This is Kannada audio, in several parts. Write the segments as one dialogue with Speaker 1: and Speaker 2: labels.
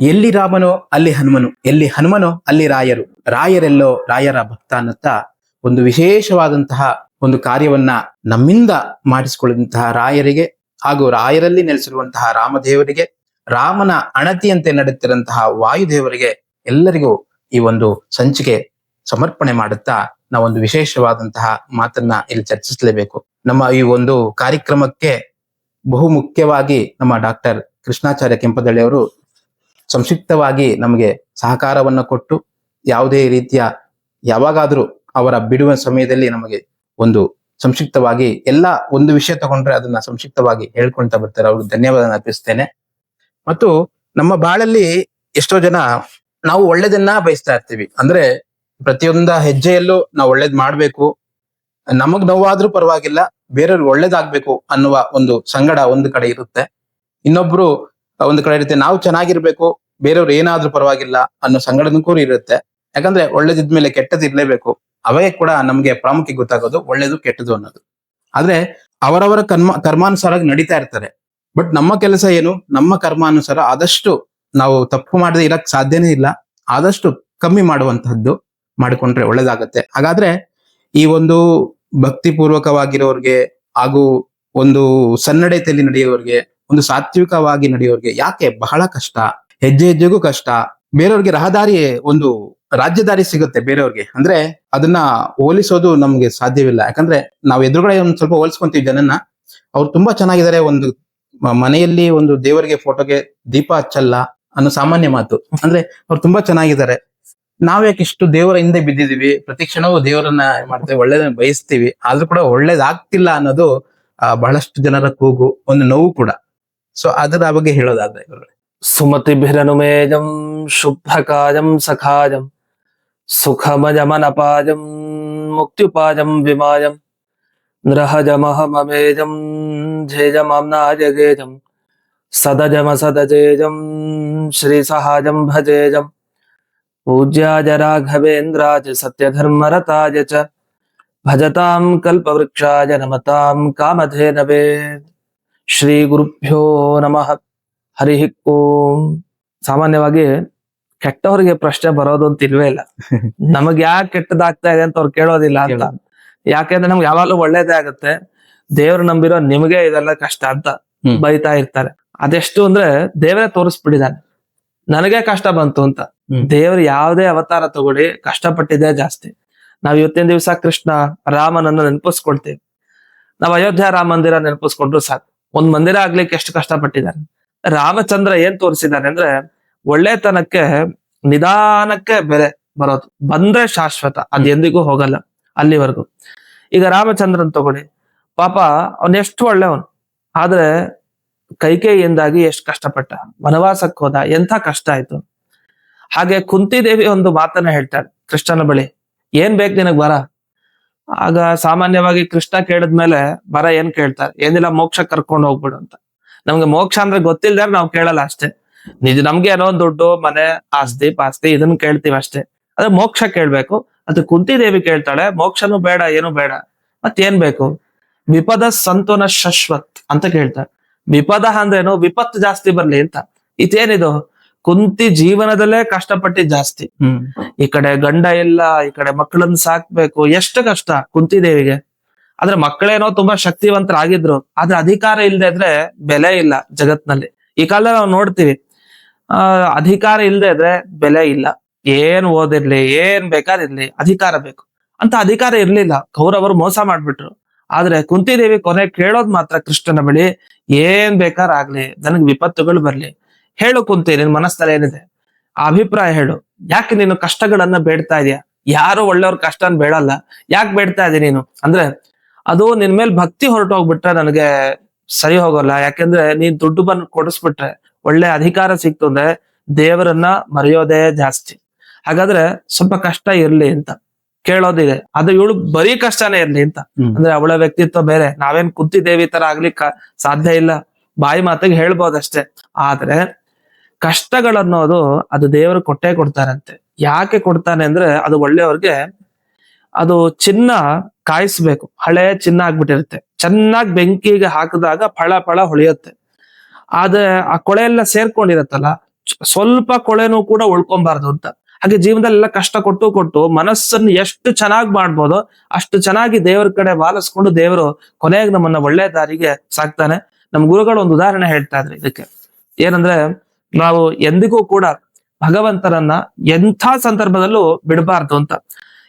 Speaker 1: ಎಲ್ಲಿ ರಾಮನೋ ಅಲ್ಲಿ ಹನುಮನು, ಎಲ್ಲಿ ಹನುಮನೋ ಅಲ್ಲಿ ರಾಯರು. ರಾಯರೆಲ್ಲೋ ರಾಯರ ಭಕ್ತ ಅನ್ನುತ್ತಾ ಒಂದು ವಿಶೇಷವಾದಂತಹ ಒಂದು ಕಾರ್ಯವನ್ನ ನಮ್ಮಿಂದ ಮಾಡಿಸಿಕೊಳ್ಳುವಂತಹ ರಾಯರಿಗೆ ಹಾಗೂ ರಾಯರಲ್ಲಿ ನೆಲೆಸಿರುವಂತಹ ರಾಮದೇವರಿಗೆ, ರಾಮನ ಅಣತಿಯಂತೆ ನಡೆತಿರಂತಹ ವಾಯುದೇವರಿಗೆ ಎಲ್ಲರಿಗೂ ಈ ಒಂದು ಸಂಚಿಕೆ ಸಮರ್ಪಣೆ ಮಾಡುತ್ತಾ ನಾವೊಂದು ವಿಶೇಷವಾದಂತಹ ಮಾತನ್ನ ಇಲ್ಲಿ ಚರ್ಚಿಸಲೇಬೇಕು. ನಮ್ಮ ಈ ಒಂದು ಕಾರ್ಯಕ್ರಮಕ್ಕೆ ಬಹು ಮುಖ್ಯವಾಗಿ ನಮ್ಮ ಡಾಕ್ಟರ್ ಕೃಷ್ಣಾಚಾರ್ಯ ಕೆಂಪದಳ್ಳಿ ಅವರು ಸಂಕ್ಷಿಪ್ತವಾಗಿ ನಮಗೆ ಸಹಕಾರವನ್ನ ಕೊಟ್ಟು ಯಾವುದೇ ರೀತಿಯ ಯಾವಾಗಾದ್ರೂ ಅವರ ಬಿಡುವ ಸಮಯದಲ್ಲಿ ನಮಗೆ ಒಂದು ಸಂಕ್ಷಿಪ್ತವಾಗಿ ಎಲ್ಲ ಒಂದು ವಿಷಯ ತಗೊಂಡ್ರೆ ಅದನ್ನ ಸಂಕ್ಷಿಪ್ತವಾಗಿ ಹೇಳ್ಕೊಂತ ಬರ್ತಾರೆ. ಅವ್ರಿಗೆ ಧನ್ಯವಾದ ಅರ್ಪಿಸ್ತೇನೆ. ಮತ್ತು ನಮ್ಮ ಬಾಳಲ್ಲಿ ಎಷ್ಟೋ ಜನ ನಾವು ಒಳ್ಳೇದನ್ನ ಬಯಸ್ತಾ ಇರ್ತೀವಿ. ಅಂದ್ರೆ ಪ್ರತಿಯೊಂದ ಹೆಜ್ಜೆಯಲ್ಲೂ ನಾವು ಒಳ್ಳೇದ್ ಮಾಡ್ಬೇಕು. ನಮಗ್ ನೋವಾದ್ರೂ ಪರವಾಗಿಲ್ಲ, ಬೇರೆಯವ್ರಿಗೆ ಒಳ್ಳೇದಾಗ್ಬೇಕು ಅನ್ನುವ ಒಂದು ಸಂಗಡ ಒಂದು ಕಡೆ ಇರುತ್ತೆ. ಇನ್ನೊಬ್ರು ಒಂದು ಕಡೆ ಇರುತ್ತೆ. ನಾವು ಚೆನ್ನಾಗಿರ್ಬೇಕು. ಬೇರೆಯವ್ರು ಏನಾದ್ರೂ ಪರವಾಗಿಲ್ಲ ಅನ್ನೋ ಸಂಘಟನೆಗೂ ಇರುತ್ತೆ. ಯಾಕಂದ್ರೆ ಒಳ್ಳೇದಿದ್ಮೇಲೆ ಕೆಟ್ಟದ್ದು ಇರ್ಲೇಬೇಕು. ಅವಾಗ ಕೂಡ ನಮ್ಗೆ ಪ್ರಾಮುಖ್ಯ ಗೊತ್ತಾಗೋದು ಒಳ್ಳೇದು ಕೆಟ್ಟದು ಅನ್ನೋದು. ಆದ್ರೆ ಅವರವರ ಕರ್ಮ ಕರ್ಮಾನುಸಾರ ನಡೀತಾ ಇರ್ತಾರೆ. ಬಟ್ ನಮ್ಮ ಕೆಲಸ ಏನು? ನಮ್ಮ ಕರ್ಮಾನುಸಾರ ಆದಷ್ಟು ನಾವು ತಪ್ಪು ಮಾಡದೆ ಇರಕ್ ಸಾಧ್ಯನೇ ಇಲ್ಲ. ಆದಷ್ಟು ಕಮ್ಮಿ ಮಾಡುವಂತಹದ್ದು ಮಾಡಿಕೊಂಡ್ರೆ ಒಳ್ಳೇದಾಗತ್ತೆ. ಹಾಗಾದ್ರೆ ಈ ಒಂದು ಭಕ್ತಿ ಪೂರ್ವಕವಾಗಿರೋರ್ಗೆ ಹಾಗೂ ಒಂದು ಸನ್ನಡತೆಯಲ್ಲಿ ನಡೆಯೋರ್ಗೆ ಒಂದು ಸಾತ್ವಿಕವಾಗಿ ನಡೆಯೋರಿಗೆ ಯಾಕೆ ಬಹಳ ಕಷ್ಟ? ಹೆಜ್ಜೆ ಹೆಜ್ಜೆಗೂ ಕಷ್ಟ. ಬೇರೆಯವ್ರಿಗೆ ರಹದಾರಿ ಒಂದು ರಾಜ್ಯದಾರಿ ಸಿಗುತ್ತೆ ಬೇರೆಯವ್ರಿಗೆ. ಅಂದ್ರೆ ಅದನ್ನ ಹೋಲಿಸೋದು ನಮ್ಗೆ ಸಾಧ್ಯವಿಲ್ಲ. ಯಾಕಂದ್ರೆ ನಾವು ಎದುರುಗಡೆ ಒಂದ್ ಸ್ವಲ್ಪ ಹೋಲಿಸ್ಕೊಂತೀವಿ ಜನನ್ನ. ಅವ್ರು ತುಂಬಾ ಚೆನ್ನಾಗಿದ್ದಾರೆ. ಒಂದು ಮನೆಯಲ್ಲಿ ಒಂದು ದೇವರಿಗೆ ಫೋಟೋಗೆ ದೀಪ ಹಚ್ಚಲ್ಲ ಅನ್ನೋ ಸಾಮಾನ್ಯ ಮಾತು. ಅಂದ್ರೆ ಅವ್ರು ತುಂಬಾ ಚೆನ್ನಾಗಿದ್ದಾರೆ. ನಾವ್ಯಾಕೆ ಇಷ್ಟು ದೇವರ ಹಿಂದೆ ಬಿದ್ದಿದೀವಿ ಪ್ರತಿ ಕ್ಷಣವೂ ದೇವರನ್ನ ಮಾಡ್ತೇವೆ, ಒಳ್ಳೇದನ್ನ ಬಯಸ್ತೀವಿ. ಆದ್ರೂ ಕೂಡ ಒಳ್ಳೇದಾಗ್ತಿಲ್ಲ ಅನ್ನೋದು ಬಹಳಷ್ಟು ಜನರ ಕೂಗು, ಒಂದು ನೋವು ಕೂಡ. ಸೊ ಅದರ ಬಗ್ಗೆ ಹೇಳೋದಾದ್ರೆ ಇವ್ರೆ.
Speaker 2: ಸುಮತಿಭಿರನುಮೇಜಂ ಶುಭ್ರಕಾಜಂ ಸಖಾಜಂ ಸುಖಮಜಮನಪಾಜಂ ಮುಕ್ತ್ಯುಪಾಜಂ ವಿಮಾಜಂ ನೃಹಜಮಹಮಮೇಜಂ ಝೇಜಮಾಮ್ನಾಜಗೇಜಂ ಸದಜಮ ಸದಜೇಜಂ ಶ್ರೀಸಹಾಜಂ ಭಜೇಜಂ ಪೂಜ್ಯಾಜ ರಾಘವೇಂದ್ರಾಜ ಸತ್ಯಧರ್ಮರತಾಯ ಚ ಭಜತಾಂ ಕಲ್ಪವೃಕ್ಷಾಯ ನಮತಾಂ ಕಾಮಧೇನವೇ ಶ್ರೀ ಗುರುಭ್ಯೋ ನಮಃ. ಹರಿ ಓಂ. ಸಾಮಾನ್ಯವಾಗಿ ಕೆಟ್ಟವರಿಗೆ ಪ್ರಶ್ನೆ ಬರೋದು ಅಂತ ಇಲ್ವೇ ಇಲ್ಲ. ನಮಗ್ ಯಾಕೆ ಕೆಟ್ಟದಾಗ್ತಾ ಇದೆ ಅಂತ ಅವ್ರು ಕೇಳೋದಿಲ್ಲ ಅಂತ. ಯಾಕೆಂದ್ರೆ ನಮ್ಗೆ ಯಾವಾಗ್ಲೂ ಒಳ್ಳೇದೇ ಆಗುತ್ತೆ. ದೇವ್ರ ನಂಬಿರೋ ನಿಮಗೆ ಇದೆಲ್ಲ ಕಷ್ಟ ಅಂತ. ಬೈತಾ ಇರ್ತಾರೆ. ಅದೆಷ್ಟು ಅಂದ್ರೆ ದೇವರೇ ತೋರಿಸ್ಬಿಟ್ಟಿದ್ದಾನೆ. ನನಗೆ ಕಷ್ಟ ಬಂತು ಅಂತ.
Speaker 1: ದೇವ್ರ
Speaker 2: ದೇವ್ರು ಯಾವುದೇ ಅವತಾರ ತಗೊಳ್ಳಿ ಕಷ್ಟಪಟ್ಟಿದ್ದೇ ಜಾಸ್ತಿ. ನಾವ್ ಇವತ್ತಿನ ದಿವಸ ಕೃಷ್ಣ ರಾಮನನ್ನ ನೆನಪಿಸ್ಕೊಳ್ತೀವಿ. ನಾವ್ ಅಯೋಧ್ಯ ರಾಮ ಮಂದಿರ ನೆನಪಿಸ್ಕೊಂಡ್ರು ಸಾಕು. ಒಂದ್ ಮಂದಿರ ಆಗ್ಲಿಕ್ಕೆ ಎಷ್ಟು ಕಷ್ಟಪಟ್ಟಿದ್ದಾರೆ. ರಾಮಚಂದ್ರ ಏನ್ ತೋರಿಸಿದ್ದಾನೆ ಅಂದ್ರೆ ಒಳ್ಳೆತನಕ್ಕೆ ನಿಧಾನಕ್ಕೆ ಬೆಲೆ ಬರೋದು. ಬಂದ್ರೆ ಶಾಶ್ವತ, ಅದ್ ಎಂದಿಗೂ ಹೋಗಲ್ಲ ಅಲ್ಲಿವರೆಗೂ. ಈಗ ರಾಮಚಂದ್ರನ್ ತಗೊಳ್ಳಿ. ಪಾಪ ಅವನ್ ಎಷ್ಟು ಒಳ್ಳೆಯವನು ಆದ್ರೆ ಕೈಕೇಯಿಯಿಂದಾಗಿ ಎಷ್ಟು ಕಷ್ಟಪಟ್ಟ. ವನವಾಸಕ್ಕೆ ಹೋದ, ಎಂಥ ಕಷ್ಟ ಆಯ್ತು. ಹಾಗೆ ಕುಂತಿದೇವಿ ಒಂದು ಮಾತನ್ನ ಹೇಳ್ತಾಳೆ ಕೃಷ್ಣನ ಬಳಿ. ಏನ್ ಬೇಕು ನಿನಗ್ ಬರ. ಆಗ ಸಾಮಾನ್ಯವಾಗಿ ಕೃಷ್ಣ ಕೇಳಿದ್ಮೇಲೆ ಬರ ಏನ್ ಕೇಳ್ತಾರೆ? ಏನಿಲ್ಲ, ಮೋಕ್ಷ ಕರ್ಕೊಂಡು ಹೋಗ್ಬಿಡು ಅಂತ. ನಮ್ಗೆ ಮೋಕ್ಷ ಅಂದ್ರೆ ಗೊತ್ತಿಲ್ದಾರ ನಾವ್ ಕೇಳಲ್ಲ ಅಷ್ಟೇ. ನಿಜ, ನಮ್ಗೆ ಏನೋ ಒಂದು ದುಡ್ಡು, ಮನೆ, ಆಸ್ತಿ, ಪಾಸ್ತಿ ಇದನ್ನ ಕೇಳ್ತೀವಿ ಅಷ್ಟೇ. ಅದ್ರ ಮೋಕ್ಷ ಕೇಳ್ಬೇಕು. ಅದು ಕುಂತಿ ದೇವಿ ಕೇಳ್ತಾಳೆ, ಮೋಕ್ಷನೂ ಬೇಡ, ಏನು ಬೇಡ. ಮತ್ತೇನ್ ಬೇಕು? ವಿಪದ ಸಂತೋನ ಶಶ್ವತ್ ಅಂತ ಕೇಳ್ತಾಳೆ ವಿಪದ ಅಂದ್ರೇನು, ವಿಪತ್ತು ಜಾಸ್ತಿ ಬರ್ಲಿ ಅಂತ. ಇದೇನಿದು? ಕುಂತಿ ಜೀವನದಲ್ಲೇ ಕಷ್ಟಪಟ್ಟಿದ್ ಜಾಸ್ತಿ.
Speaker 1: ಹ್ಮ್.
Speaker 2: ಈ ಕಡೆ ಗಂಡ ಇಲ್ಲ ಈ ಕಡೆ ಮಕ್ಕಳನ್ನ ಸಾಕ್ಬೇಕು ಎಷ್ಟು ಕಷ್ಟ ಕುಂತಿದೇವಿಗೆ. ಆದ್ರೆ ಮಕ್ಕಳೇನೋ ತುಂಬಾ ಶಕ್ತಿವಂತರಾಗಿದ್ರು ಆದ್ರೆ ಅಧಿಕಾರ ಇಲ್ಲದೆ ಇದ್ರೆ ಬೆಲೆ ಇಲ್ಲ ಜಗತ್ನಲ್ಲಿ. ಈ ಕಾಲದಲ್ಲಿ ನಾವು ನೋಡ್ತೀವಿ ಆ ಅಧಿಕಾರ ಇಲ್ಲದೆ ಇದ್ರೆ ಬೆಲೆ ಇಲ್ಲ. ಏನ್ ಓದಿರ್ಲಿ ಏನ್ ಬೇಕಾದಿರ್ಲಿ ಅಧಿಕಾರ ಬೇಕು. ಅಂತ ಅಧಿಕಾರ ಇರ್ಲಿಲ್ಲ ಕೌರವರು ಮೋಸ ಮಾಡ್ಬಿಟ್ರು. ಆದ್ರೆ ಕುಂತಿದೇವಿ ಕೊನೆ ಕೇಳೋದ್ ಮಾತ್ರ ಕೃಷ್ಣನ ಬಳಿ ಏನ್ ಬೇಕಾದ್ರಾಗ್ಲಿ ಆಗ್ಲಿ ನನಗ್ ವಿಪತ್ತುಗಳು ಬರ್ಲಿ. ಹೇಳು ಕುಂತೆ ನಿನ್ ಮನಸ್ಸಲ್ಲಿ ಏನಿದೆ? ಆ ಅಭಿಪ್ರಾಯ ಹೇಳು. ಯಾಕೆ ನೀನು ಕಷ್ಟಗಳನ್ನ ಬೇಡ್ತಾ ಇದೀಯಾ? ಯಾರು ಒಳ್ಳೆಯವ್ರ ಕಷ್ಟನ್ ಬೇಡಲ್ಲ. ಯಾಕೆ ಬೇಡ್ತಾ ಇದೀಯ ನೀನು? ಅಂದ್ರೆ ಅದು ನಿನ್ ಮೇಲೆ ಭಕ್ತಿ ಹೊರಟೋಗ್ಬಿಟ್ರೆ ನನಗೆ ಸರಿ ಹೋಗಲ್ಲ. ಯಾಕೆಂದ್ರೆ ನೀನ್ ದುಡ್ಡು ಬಂದು ಕೊಡಿಸ್ಬಿಟ್ರೆ ಒಳ್ಳೆ ಅಧಿಕಾರ ಸಿಕ್ತು ಅಂದ್ರೆ ದೇವರನ್ನ ಮರೆಯೋದೇ ಜಾಸ್ತಿ. ಹಾಗಾದ್ರೆ ಸ್ವಲ್ಪ ಕಷ್ಟ ಇರ್ಲಿ ಅಂತ. ಕೇಳೋದಿದೆ. ಅದು ಇವಳು ಬರೀ ಕಷ್ಟನೇ ಇರ್ಲಿ ಅಂತ. ಅಂದ್ರೆ ಅವಳ ವ್ಯಕ್ತಿತ್ವ ಬೇರೆ. ನಾವೇನ್ ಕುಂತಿದ್ದೇವಿ ತರ ಆಗ್ಲಿಕ್ಕ ಸಾಧ್ಯ ಇಲ್ಲ. ಬಾಯಿ ಮಾತಿಗೆ ಹೇಳ್ಬೋದಷ್ಟೇ. ಆದ್ರೆ ಕಷ್ಟಗಳನ್ನೋದು ಅದು ದೇವರು ಕೊಟ್ಟೇ ಕೊಡ್ತಾರಂತೆ. ಯಾಕೆ ಕೊಡ್ತಾನೆ ಅಂದ್ರೆ ಅದು ಒಳ್ಳೆಯವ್ರಿಗೆ ಅದು ಚಿನ್ನ ಕಾಯಿಸ್ಬೇಕು. ಹಳೆ ಚಿನ್ನ ಆಗ್ಬಿಟ್ಟಿರುತ್ತೆ. ಚೆನ್ನಾಗಿ ಬೆಂಕಿಗೆ ಹಾಕಿದಾಗ ಫಳ ಫಳ ಹೊಳೆಯುತ್ತೆ. ಆದ್ರೆ ಆ ಕೊಳೆ ಎಲ್ಲ ಸೇರ್ಕೊಂಡಿರತ್ತಲ್ಲ, ಸ್ವಲ್ಪ ಕೊಳೆನೂ ಕೂಡ ಉಳ್ಕೊಂಬಾರ್ದು ಅಂತ. ಹಾಗೆ ಜೀವನದಲ್ಲಿ ಎಲ್ಲ ಕಷ್ಟ ಕೊಟ್ಟು ಕೊಟ್ಟು ಮನಸ್ಸನ್ನು ಎಷ್ಟು ಚೆನ್ನಾಗಿ ಮಾಡ್ಬೋದೋ ಅಷ್ಟು ಚೆನ್ನಾಗಿ ದೇವರ ಕಡೆ ಬಾಲಿಸ್ಕೊಂಡು ದೇವರು ಕೊನೆಗೆ ನಮ್ಮನ್ನ ಒಳ್ಳೆ ದಾರಿಗೆ ಸಾಕ್ತಾನೆ. ನಮ್ ಗುರುಗಳು ಒಂದು ಉದಾಹರಣೆ ಹೇಳ್ತಾ ಇದ್ರು ಇದಕ್ಕೆ. ಏನಂದ್ರೆ ನಾವು ಎಂದಿಗೂ ಕೂಡ ಭಗವಂತನನ್ನ ಎಂಥ ಸಂದರ್ಭದಲ್ಲೂ ಬಿಡಬಾರ್ದು ಅಂತ.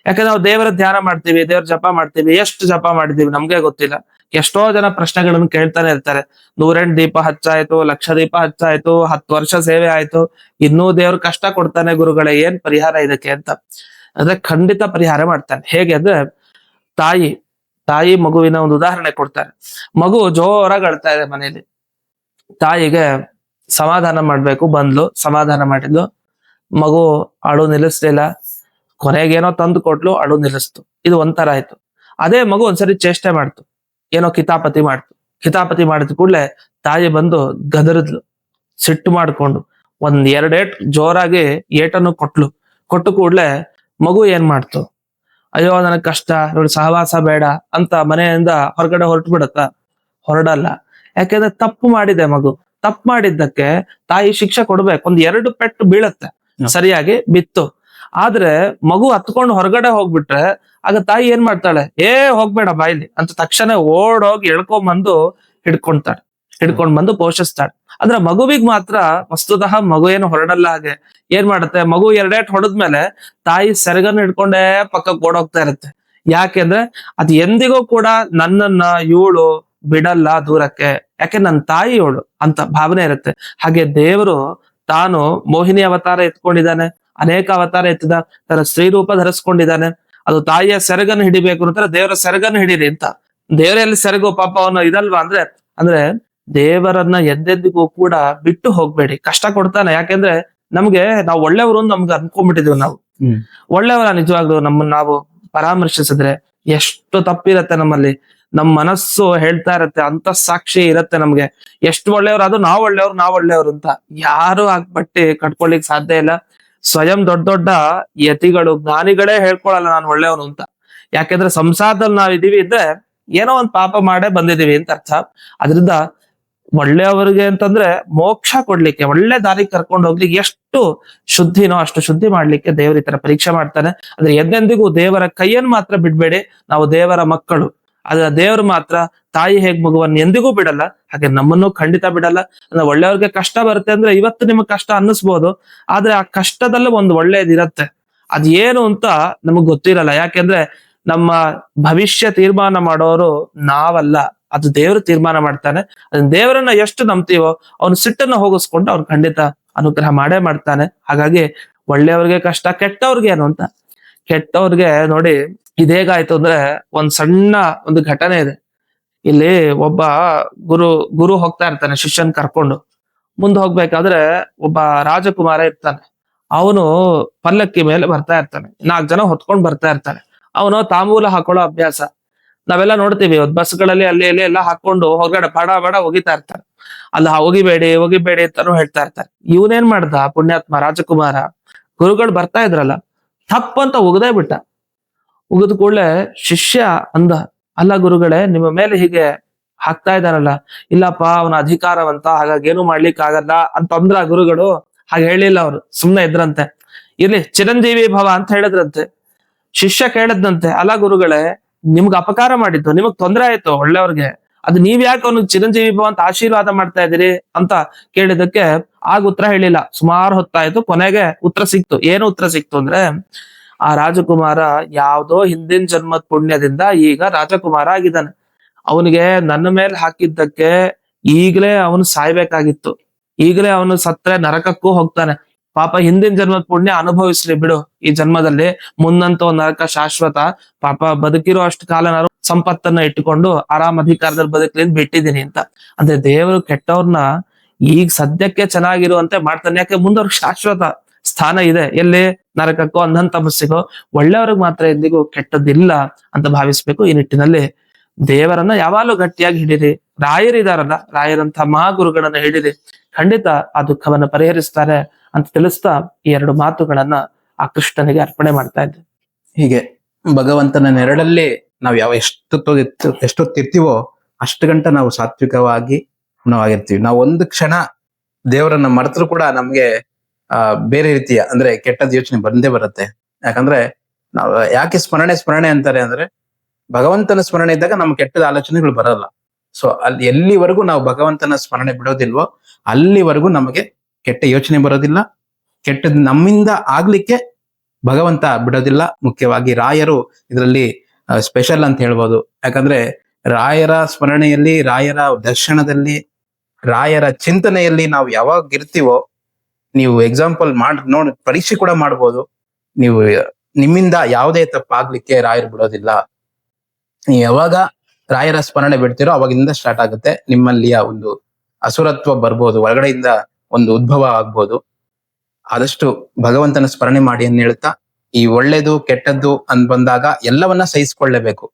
Speaker 2: ಯಾಕಂದ್ರೆ ನಾವು ದೇವರ ಧ್ಯಾನ ಮಾಡ್ತೀವಿ, ದೇವರ ಜಪ ಮಾಡ್ತೀವಿ, ಎಷ್ಟು ಜಪ ಮಾಡಿದೀವಿ ನಮ್ಗೆ ಗೊತ್ತಿಲ್ಲ. ಎಷ್ಟೋ ಜನ ಪ್ರಶ್ನೆಗಳನ್ನು ಕೇಳ್ತಾನೆ ಇರ್ತಾರೆ. ನೂರೆಂಟು ದೀಪ ಹಚ್ಚಾಯ್ತು, ಲಕ್ಷ ದೀಪ ಹಚ್ಚಾಯ್ತು, ಹತ್ತು ವರ್ಷ ಸೇವೆ ಆಯ್ತು, ಇನ್ನೂ ದೇವ್ರ ಕಷ್ಟ ಕೊಡ್ತಾನೆ ಗುರುಗಳೇ, ಏನ್ ಪರಿಹಾರ ಇದಕ್ಕೆ ಅಂತ. ಅಂದ್ರೆ ಖಂಡಿತ ಪರಿಹಾರ ಮಾಡ್ತಾನೆ. ಹೇಗೆ ಅಂದ್ರೆ ತಾಯಿ ತಾಯಿ ಮಗುವಿನ ಒಂದು ಉದಾಹರಣೆ ಕೊಡ್ತಾರೆ. ಮಗು ಜೋರಾಗಿ ಅಳ್ತಾ ಇದೆ ಮನೆಯಲ್ಲಿ. ತಾಯಿಗೆ ಸಮಾಧಾನ ಮಾಡ್ಬೇಕು, ಬಂದ್ಲು, ಸಮಾಧಾನ ಮಾಡಿದ್ಲು. ಮಗು ಅಳು ನಿಲ್ಲಿಸ್ಲಿಲ್ಲ. ಕೊನೆಗೇನೋ ತಂದು ಕೊಟ್ಲು, ಅಳು ನಿಲ್ಲಿಸ್ತು. ಇದು ಒಂಥರ ಆಯ್ತು. ಅದೇ ಮಗು ಒಂದ್ಸರಿ ಚೇಷ್ಟೆ ಮಾಡ್ತು. ಏನೋ ಕಿತಾಪತಿ ಮಾಡ್ತು. ಕಿತಾಪತಿ ಮಾಡಿದ ಕೂಡ್ಲೆ ತಾಯಿ ಬಂದು ಗದರಿದ್ಲು. ಸಿಟ್ಟು ಮಾಡ್ಕೊಂಡು. ಒಂದ್ ಎರಡೇಟ್ ಜೋರಾಗಿ ಏಟನ್ನು ಕೊಟ್ಲು. ಕೊಟ್ಟು ಕೂಡ್ಲೆ ಮಗು ಏನ್ ಮಾಡ್ತು? ಅಯ್ಯೋ, ನನಗ್ ಕಷ್ಟ. ಇವಳು ಸಹವಾಸ ಬೇಡ ಅಂತ ಮನೆಯಿಂದ ಹೊರಗಡೆ ಹೊರಟು ಬಿಡತ್ತ? ಹೊರಡಲ್ಲ. ಯಾಕೆಂದ್ರೆ ತಪ್ಪು ಮಾಡಿದೆ ಮಗು. ತಪ್ಪು ಮಾಡಿದ್ದಕ್ಕೆ ತಾಯಿ ಶಿಕ್ಷೆ ಕೊಡ್ಬೇಕು. ಒಂದ್ ಎರಡು ಪೆಟ್ಟು ಬೀಳತ್ತೆ. ಸರಿಯಾಗಿ ಬಿತ್ತು. ಆದ್ರೆ ಮಗು ಹತ್ಕೊಂಡು ಹೊರಗಡೆ ಹೋಗ್ಬಿಟ್ರೆ ಆಗ ತಾಯಿ ಏನ್ ಮಾಡ್ತಾಳೆ? ಏ ಹೋಗ್ಬೇಡ ಬಾಯ್ಲಿ ಅಂತ ತಕ್ಷಣ ಓಡೋಗಿ ಎಳ್ಕೊಂಬಂದು ಹಿಡ್ಕೊಂತಾಳೆ. ಹಿಡ್ಕೊಂಡ್ ಬಂದು ಪೋಷಿಸ್ತಾಳೆ. ಆದ್ರೆ ಮಗುವಿಗ್ ಮಾತ್ರ ವಸ್ತುತಃ ಮಗು ಏನು ಹೊರಡಲ್ಲ ಹಾಗೆ. ಏನ್ ಮಾಡುತ್ತೆ? ಮಗು ಎರಡೇಟ್ ಹೊಡೆದ್ಮೇಲೆ ತಾಯಿ ಸೆರಗನ್ನು ಹಿಡ್ಕೊಂಡೇ ಪಕ್ಕಕ್ಕೆ ಓಡೋಗ್ತಾ ಇರುತ್ತೆ. ಯಾಕೆಂದ್ರೆ ಅದ್ ಎಂದಿಗೂ ಕೂಡ ನನ್ನನ್ನ ಇವಳು ಬಿಡಲ್ಲ ದೂರಕ್ಕೆ. ಯಾಕೆ ನನ್ನ ತಾಯಿ ಇವಳು ಅಂತ ಭಾವನೆ ಇರುತ್ತೆ. ಹಾಗೆ ದೇವರು ತಾನು ಮೋಹಿನಿ ಅವತಾರ ಎತ್ಕೊಂಡಿದ್ದಾನೆ ಅನೇಕ ಅವತಾರ ಎತ್ತಿದ ತನ್ನ ಸ್ತ್ರೀ ರೂಪ ಧರಿಸ್ಕೊಂಡಿದ್ದಾನೆ. ಅದು ತಾಯಿಯ ಸೆರಗನ್ನು ಹಿಡಿಬೇಕು ಅಂತಾರೆ ದೇವರ ಸೆರಗನ್ನು ಹಿಡೀರಿ ಅಂತ. ದೇವರಲ್ಲಿ ಸೆರಗು ಪಾಪ ಅವನು ಇದಲ್ವಾ ಅಂದ್ರೆ ಅಂದ್ರೆ ದೇವರನ್ನ ಎಂದೆಂದಿಗೂ ಕೂಡ ಬಿಟ್ಟು ಹೋಗ್ಬೇಡಿ. ಕಷ್ಟ ಕೊಡ್ತಾನೆ. ಯಾಕೆಂದ್ರೆ ನಮ್ಗೆ ನಾವು ಒಳ್ಳೆಯವರು ನಮ್ಗೆ ಅನ್ಕೊಂಡ್ಬಿಟ್ಟಿದೀವಿ ನಾವು. ಒಳ್ಳೆಯವರ ನಿಜವಾಗ್ಲೂ ನಮ್ಮನ್ನ ನಾವು ಪರಾಮರ್ಶಿಸಿದ್ರೆ ಎಷ್ಟು ತಪ್ಪಿರತ್ತೆ ನಮ್ಮಲ್ಲಿ. ನಮ್ ಮನಸ್ಸು ಹೇಳ್ತಾ ಇರತ್ತೆ ಅಂತ ಸಾಕ್ಷಿ ಇರತ್ತೆ ನಮ್ಗೆ. ಎಷ್ಟು ಒಳ್ಳೆಯವ್ರು, ಅದು ನಾವ್ ಒಳ್ಳೆಯವ್ರು ನಾವ್ ಒಳ್ಳೆಯವ್ರು ಅಂತ. ಯಾರು ಬಟ್ಟೆ ಕಟ್ಕೊಳ್ಲಿಕ್ ಸಾಧ್ಯ ಇಲ್ಲ. ಸ್ವಯಂ ದೊಡ್ಡ ದೊಡ್ಡ ಯತಿಗಳು, ಜ್ಞಾನಿಗಳೇ ಹೇಳ್ಕೊಳಲ್ಲ ನಾನು ಒಳ್ಳೆಯವನು ಅಂತ. ಯಾಕೆಂದ್ರೆ ಸಂಸಾರದಲ್ಲಿ ನಾವ್ ಇದೀವಿ ಇದ್ರೆ ಏನೋ ಒಂದ್ ಪಾಪ ಮಾಡೇ ಬಂದಿದೀವಿ ಅಂತ ಅರ್ಥ. ಅದರಿಂದ ಒಳ್ಳೆಯವರಿಗೆ ಅಂತಂದ್ರೆ ಮೋಕ್ಷ ಕೊಡ್ಲಿಕ್ಕೆ, ಒಳ್ಳೆ ದಾರಿ ಕರ್ಕೊಂಡು ಹೋಗ್ಲಿಕ್ಕೆ ಎಷ್ಟು ಶುದ್ಧಿನೋ ಅಷ್ಟು ಶುದ್ಧಿ ಮಾಡ್ಲಿಕ್ಕೆ ದೇವ್ರ ಈ ತರ ಪರೀಕ್ಷೆ ಮಾಡ್ತಾನೆ ಅಂದ್ರೆ ಎಂದೆಂದಿಗೂ ದೇವರ ಕೈಯನ್ನು ಮಾತ್ರ ಬಿಡ್ಬೇಡಿ. ನಾವು ದೇವರ ಮಕ್ಕಳು. ಆದ್ರೆ ದೇವರು ಮಾತ್ರ ತಾಯಿ ಹೇಗ್ ಮಗುವನ್ನ ಎಂದಿಗೂ ಬಿಡಲ್ಲ, ಹಾಗೆ ನಮ್ಮನ್ನು ಖಂಡಿತ ಬಿಡಲ್ಲ. ಅಂದ್ರೆ ಒಳ್ಳೆಯವ್ರಿಗೆ ಕಷ್ಟ ಬರುತ್ತೆ ಅಂದ್ರೆ ಇವತ್ತು ನಿಮಗೆ ಕಷ್ಟ ಅನ್ನಿಸ್ಬೋದು, ಆದ್ರೆ ಆ ಕಷ್ಟದಲ್ಲೂ ಒಂದು ಒಳ್ಳೇದಿರತ್ತೆ ಅದ್ ಏನು ಅಂತ ನಮಗ್ ಗೊತ್ತಿರಲ್ಲ. ಯಾಕೆಂದ್ರೆ ನಮ್ಮ ಭವಿಷ್ಯ ತೀರ್ಮಾನ ಮಾಡೋರು ನಾವಲ್ಲ. ಅದು ದೇವರು ತೀರ್ಮಾನ ಮಾಡ್ತಾನೆ. ಅದನ್ನ ದೇವರನ್ನ ಎಷ್ಟು ನಂಬ್ತೀವೋ ಅವ್ನ ಸಿಟ್ಟನ್ನ ಹೋಗಿಸ್ಕೊಂಡು ಅವ್ನು ಖಂಡಿತ ಅನುಗ್ರಹ ಮಾಡೇ ಮಾಡ್ತಾನೆ. ಹಾಗಾಗಿ ಒಳ್ಳೆಯವ್ರಿಗೆ ಕಷ್ಟ, ಕೆಟ್ಟವ್ರಿಗೆ ಏನು ಅಂತ? ಕೆಟ್ಟವ್ರಿಗೆ ನೋಡಿ ಇದೇಗಾಯ್ತು ಅಂದ್ರೆ ಒಂದ್ ಸಣ್ಣ ಒಂದು ಘಟನೆ ಇದೆ. ಇಲ್ಲಿ ಒಬ್ಬ ಗುರು ಗುರು ಹೋಗ್ತಾ ಇರ್ತಾನೆ, ಶಿಷ್ಯನ್ ಕರ್ಕೊಂಡು. ಮುಂದೆ ಹೋಗ್ಬೇಕಾದ್ರೆ ಒಬ್ಬ ರಾಜಕುಮಾರ ಇರ್ತಾನೆ. ಅವನು ಪಲ್ಲಕ್ಕಿ ಮೇಲೆ ಬರ್ತಾ ಇರ್ತಾನೆ. ನಾಲ್ಕು ಜನ ಹೊತ್ಕೊಂಡ್ ಬರ್ತಾ ಇರ್ತಾನೆ. ಅವನು ತಾಂಬೂಲ ಹಾಕೊಳ್ಳೋ ಅಭ್ಯಾಸ. ನಾವೆಲ್ಲ ನೋಡ್ತೀವಿ ಬಸ್ಗಳಲ್ಲಿ ಅಲ್ಲಿ ಇಲ್ಲಿ ಎಲ್ಲ ಹಾಕೊಂಡು ಹೊರಗಡೆ ಬಡ ಬಡ ಒಗಿತಾ ಇರ್ತಾರೆ ಅಲ್ಲ, ಹೋಗಿಬೇಡಿ ಹೋಗಿಬೇಡಿ ಅಂತಾನು ಹೇಳ್ತಾ ಇರ್ತಾರೆ ಇವನೇನ್ ಮಾಡ್ದ, ಪುಣ್ಯಾತ್ಮ, ರಾಜಕುಮಾರ? ಗುರುಗಳು ಬರ್ತಾ ಇದ್ರಲ್ಲ, ತಪ್ಪಂತ ಹೋಗದೇ ಬಿಟ್ಟ. ಉಗಿದ ಕೂಡಲೇ ಶಿಷ್ಯ ಅಂದ. ಅಲ್ಲ ಗುರುಗಳೇ, ನಿಮ್ಮ ಮೇಲೆ ಹೀಗೆ ಹಾಕ್ತಾ ಇದ್ದಾರಲ್ಲ. ಇಲ್ಲಪ್ಪ, ಅವನ ಅಧಿಕಾರವಂತ, ಹಾಗಾಗಿ ಏನು ಮಾಡ್ಲಿಕ್ಕೆ ಆಗಲ್ಲ ಅಂತ ಅಂದ್ರ ಗುರುಗಳು ಹಾಗೆ ಹೇಳಿಲ್ಲ ಅವರು. ಸುಮ್ನೆ ಇದ್ರಂತೆ. ಇರ್ಲಿ, ಚಿರಂಜೀವಿ ಭವ ಅಂತ ಹೇಳಿದ್ರಂತೆ. ಶಿಷ್ಯ ಕೇಳದ್ನಂತೆ. ಅಲ್ಲ ಗುರುಗಳೇ, ನಿಮ್ಗೆ ಅಪಕಾರ ಮಾಡಿದ್ದು, ನಿಮಗ್ ತೊಂದರೆ ಆಯ್ತು ಒಳ್ಳೆಯವ್ರಿಗೆ. ಅದು ನೀವ್ ಯಾಕೆ ಅವನಿಗೆ ಚಿರಂಜೀವಿ ಭವ ಅಂತ ಆಶೀರ್ವಾದ ಮಾಡ್ತಾ ಇದೀರಿ ಅಂತ ಕೇಳಿದಕ್ಕೆ ಆಗ ಉತ್ತರ ಹೇಳಿಲ್ಲ. ಸುಮಾರು ಹೊತ್ತಾಯ್ತು, ಕೊನೆಗೆ ಉತ್ತರ ಸಿಕ್ತು. ಏನು ಉತ್ತರ ಸಿಕ್ತು ಅಂದ್ರೆ ಆ ರಾಜಕುಮಾರ ಯಾವುದೋ ಹಿಂದಿನ ಜನ್ಮದ ಪುಣ್ಯದಿಂದ ಈಗ ರಾಜಕುಮಾರ ಆಗಿದ್ದಾನೆ. ಅವನಿಗೆ ನನ್ನ ಮೇಲೆ ಹಾಕಿದ್ದಕ್ಕೆ ಈಗಲೇ ಅವನು ಸಾಯ್ಬೇಕಾಗಿತ್ತು. ಈಗಲೇ ಅವನು ಸತ್ರೆ ನರಕಕ್ಕೂ ಹೋಗ್ತಾನೆ. ಪಾಪ ಹಿಂದಿನ ಜನ್ಮದ ಪುಣ್ಯ ಅನುಭವಿಸ್ಲಿ ಬಿಡು. ಈ ಜನ್ಮದಲ್ಲಿ ಮುಂದಂತ ನರಕ ಶಾಶ್ವತ ಪಾಪ ಬದುಕಿರೋ ಅಷ್ಟು ಕಾಲ ನಾನು ಸಂಪತ್ತನ್ನ ಇಟ್ಟುಕೊಂಡು ಆರಾಮ್ ಅಧಿಕಾರದಲ್ಲಿ ಬದುಕಲಿ ಅಂತ ಬಿಟ್ಟಿದ್ದೀನಿ ಅಂತ. ಅಂದ್ರೆ ದೇವರು ಕೆಟ್ಟವ್ರನ್ನ ಈಗ ಸದ್ಯಕ್ಕೆ ಚೆನ್ನಾಗಿರುವಂತೆ ಮಾಡ್ತಾನೆ. ಯಾಕೆ? ಮುಂದವ್ರಿಗೆ ಶಾಶ್ವತ. ಸ್ಥಾನ ಇದೆ. ಎಲ್ಲಿ? ನರಕಕ್ಕೋ ಅನ್ನಂತ ತಮಸ್ಸಿಗೋ ಒಳ್ಳೆಯವ್ರಿಗೆ ಮಾತ್ರ ಎಂದಿಗೂ ಕೆಟ್ಟದ್ದಿಲ್ಲ ಅಂತ ಭಾವಿಸ್ಬೇಕು ಈ ನಿಟ್ಟಿನಲ್ಲಿ. ದೇವರನ್ನ ಯಾವಾಗಲೂ ಗಟ್ಟಿಯಾಗಿ ಹಿಡೀರಿ. ರಾಯರಿದಾರಲ್ಲ ರಾಯರಂತ ಮಹಾಗುರುಗಳನ್ನ ಹಿಡಿರಿ. ಖಂಡಿತ ಆ ದುಃಖವನ್ನ ಪರಿಹರಿಸ್ತಾರೆ ಅಂತ ತಿಳಿಸ್ತಾ ಈ ಎರಡು ಮಾತುಗಳನ್ನ ಆ ಕೃಷ್ಣನಿಗೆ ಅರ್ಪಣೆ ಮಾಡ್ತಾ ಇದ್ದೆ.
Speaker 1: ಹೀಗೆ ಭಗವಂತನ ನೆರಳಲ್ಲಿ ನಾವು ಯಾವ ಎಷ್ಟು ಎಷ್ಟೊತ್ತಿರ್ತೀವೋ ಅಷ್ಟು ಗಂಟ ನಾವು ಸಾತ್ವಿಕವಾಗಿ ನಾವು ಆಗಿರ್ತೀವಿ ನಾವು ಒಂದು ಕ್ಷಣ ದೇವರನ್ನ ಮರೆತರು ಕೂಡ ನಮ್ಗೆ ಆ, ಬೇರೆ ರೀತಿಯ ಅಂದ್ರೆ ಕೆಟ್ಟದ ಯೋಚನೆ ಬಂದೇ ಬರುತ್ತೆ. ಯಾಕಂದ್ರೆ ನಾವು ಯಾಕೆ ಸ್ಮರಣೆ ಸ್ಮರಣೆ ಅಂತಾರೆ ಅಂದ್ರೆ ಭಗವಂತನ ಸ್ಮರಣೆ ಇದ್ದಾಗ ನಮ್ ಕೆಟ್ಟದ ಆಲೋಚನೆಗಳು ಬರಲ್ಲ. ಸೊ ಅಲ್ಲಿ ಎಲ್ಲಿವರೆಗೂ ನಾವು ಭಗವಂತನ ಸ್ಮರಣೆ ಬಿಡೋದಿಲ್ವೋ ಅಲ್ಲಿವರೆಗೂ ನಮಗೆ ಕೆಟ್ಟ ಯೋಚನೆ ಬರೋದಿಲ್ಲ. ಕೆಟ್ಟದ್ ನಮ್ಮಿಂದ ಆಗ್ಲಿಕ್ಕೆ ಭಗವಂತ ಬಿಡೋದಿಲ್ಲ. ಮುಖ್ಯವಾಗಿ ರಾಯರು ಇದರಲ್ಲಿ ಸ್ಪೆಷಲ್ ಅಂತ ಹೇಳ್ಬೋದು. ಯಾಕಂದ್ರೆ ರಾಯರ ಸ್ಮರಣೆಯಲ್ಲಿ, ರಾಯರ ದರ್ಶನದಲ್ಲಿ, ರಾಯರ ಚಿಂತನೆಯಲ್ಲಿ ನಾವು ಯಾವಾಗ ಇರ್ತೀವೋ ನೀವು ಎಕ್ಸಾಂಪಲ್ ಮಾಡ್, ನೋಡಿ, ಪರೀಕ್ಷೆ ಕೂಡ ಮಾಡ್ಬೋದು. ನೀವು, ನಿಮ್ಮಿಂದ ಯಾವುದೇ ತಪ್ಪಾಗ್ಲಿಕ್ಕೆ ರಾಯರು ಬಿಡೋದಿಲ್ಲ. ನೀವು ಯಾವಾಗ ರಾಯರ ಸ್ಮರಣೆ ಬಿಡ್ತೀರೋ ಅವಾಗಿಂದ ಸ್ಟಾರ್ಟ್ ಆಗುತ್ತೆ. ನಿಮ್ಮಲ್ಲಿಯ ಒಂದು ಅಸುರತ್ವ ಬರ್ಬೋದು. ಒಳಗಡೆಯಿಂದ ಒಂದು ಉದ್ಭವ ಆಗ್ಬೋದು. ಆದಷ್ಟು ಭಗವಂತನ ಸ್ಮರಣೆ ಮಾಡಿ ಅಂತ ಹೇಳ್ತಾ, ಈ ಒಳ್ಳೇದು ಕೆಟ್ಟದ್ದು ಅಂತ ಬಂದಾಗ ಎಲ್ಲವನ್ನ ಸಹಿಸ್ಕೊಳ್ಳೇಬೇಕು.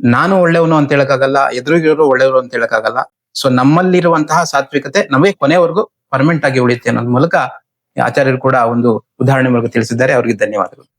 Speaker 1: ನಾನು ಒಳ್ಳೆಯವನು ಅಂತ ಹೇಳಕ್ಕಾಗಲ್ಲ, ಎದುರಿಗಿರೋರು ಒಳ್ಳೆಯವರು ಅಂತ ಹೇಳಕ್ಕಾಗಲ್ಲ. ಸೊ ನಮ್ಮಲ್ಲಿರುವಂತಹ ಸಾತ್ವಿಕತೆ ನಮಗೆ ಕೊನೆವರೆಗೂ ಪರ್ಮನೆಂಟ್ ಆಗಿ ಉಳಿಯುತ್ತೆ ಅನ್ನೋದ್ ಮೂಲಕ ಆಚಾರ್ಯರು ಕೂಡ ಒಂದು ಉದಾಹರಣೆ ಮೂಲಕ ತಿಳಿಸಿದ್ದಾರೆ. ಅವರಿಗೆ ಧನ್ಯವಾದಗಳು.